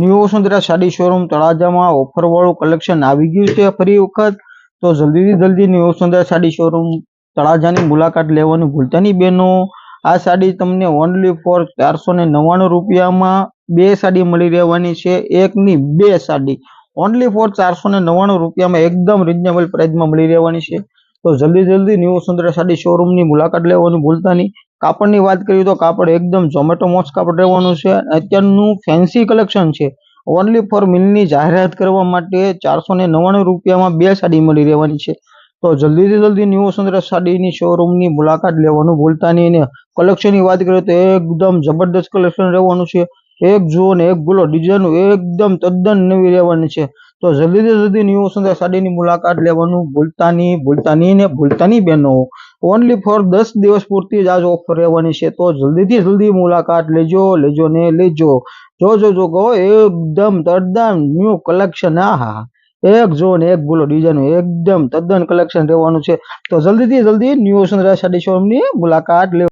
New Vasundhara sari showroom તળાજામાં offer વાળું collection આવી ગયું છે ફરી વખત. તો જલ્દીથી જલ્દી ન્યૂ વસુંધરા સાડી શોરૂમ તળાજાની મુલાકાત લેવાનું ભૂલતા નહીં બેનો આ સાડી તમને ઓનલી ફોર ચારસો ને નવ્વાણું રૂપિયામાં બે સાડી મળી રહેવાની છે. એકની બે સાડી ઓનલી ફોર ચારસો ને નવ્વાણું રૂપિયામાં એકદમ રિઝનેબલ પ્રાઇસમાં મળી રહેવાની છે. તો જલ્દી જલ્દી ન્યૂ વસુંધરા સાડી શોરૂમની મુલાકાત લેવાનું ભૂલતા નહીં. કાપડની વાત કરીએ તો કાપડ એકદમ ઝોમેટો મોસ્ટ કાપડ રહેવાનું છે. અત્યારનું ફેન્સી કલેક્શન છે. ઓનલી ફોર મિલની જાહેરાત કરવા માટે ચારસો ને નવ્વાણું રૂપિયામાં બે સાડી મળી રહેવાની છે. તો જલ્દીથી જલ્દી ન્યૂ વસુંધરા સાડીની શોરૂમની મુલાકાત લેવાનું ભૂલતા નહીં અને કલેક્શનની વાત કરીએ તો એકદમ જબરદસ્ત કલેક્શન રહેવાનું છે. એક જુઓ ને એક ભૂલો ડિઝાઇન એકદમ તદ્દન નવી રહેવાની છે. તો જલ્દીથી જલ્દી ન્યૂ વસુંધરા સાડીની મુલાકાત લેવાનું ભૂલતા નહીં ને ભૂલતા બહેનો. ઓનલી ફોર દસ દિવસ પૂરતી જ આજ ઓફર રહેવાની છે. તો જલ્દીથી જલ્દી મુલાકાત લેજો લેજો ને લેજો. જો જો જો કહો, એકદમ તદ્દન ન્યૂ કલેક્શન આ એક જો ને એક બોલો ડિઝાઇન એકદમ તદ્દન કલેક્શન રહેવાનું છે. તો જલ્દીથી જલ્દી ન્યૂ વસુંધરા સાડી શોરૂમની મુલાકાત લે